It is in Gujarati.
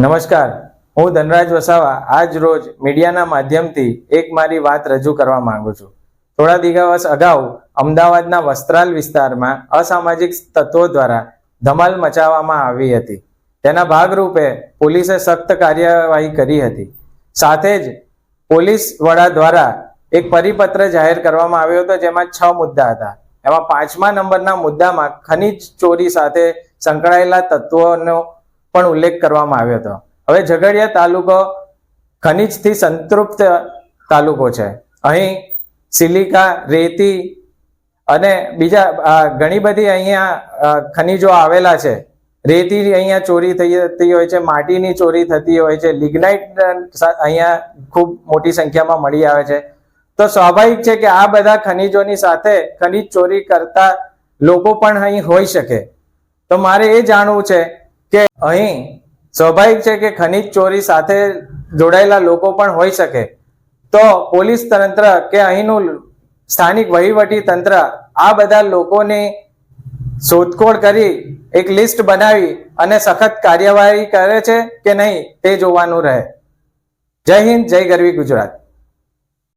નમસ્કાર. હું ધનરાજ વસાવા આજ રોજ મીડિયાના માધ્યમથી એક મારી વાત રજૂ કરવા માંગુ છું. થોડા દિવસ અગાઉ અમદાવાદના વસ્ત્રાલ વિસ્તારમાં અસામાજિક તત્વો દ્વારા ધમાલ મચાવવામાં આવી હતી. તેના ભાગરૂપે પોલીસે સખ્ત કાર્યવાહી કરી હતી. સાથે જ પોલીસ વડા દ્વારા એક પરિપત્ર જાહેર કરવામાં આવ્યો હતો જેમાં છ મુદ્દા હતા. એમાં પાંચમા નંબરના મુદ્દામાં ખનીજ ચોરી સાથે સંકળાયેલા તત્વોનો પણ ઉલ્લેખ કરવામાં આવ્યો હતો. હવે ઝઘડિયા તાલુકો ખનિજથી સંતૃપ્ત તાલુકો છે. અહીં સિલિકા, રેતી અને બીજા ઘણી બધી અહીંયા ખનિજો આવેલા છે. રેતી અહીંયા ચોરી થતી હોય છે, માટીની ચોરી થતી હોય છે. લિગ્નાઇટ અહીંયા ખૂબ મોટી સંખ્યામાં મળી આવે છે. તો સ્વાભાવિક છે કે આ બધા ખનીજોની સાથે ખનીજ ચોરી કરતા લોકો પણ અહીં હોઈ શકે. તો મારે એ જાણવું છે અહીં સ્વાભાવિક છે કે ખનીજ ચોરી સાથે જોડાયેલા લોકો પણ હોઈ શકે. તો પોલીસ તંત્ર કે અહીંનું સ્થાનિક વહીવટી તંત્ર આ બધા લોકોની શોધખોળ કરી એક લિસ્ટ બનાવી અને સખત કાર્યવાહી કરે છે કે નહીં તે જોવાનું રહે. જય હિન્દ, જય ગરવી ગુજરાત.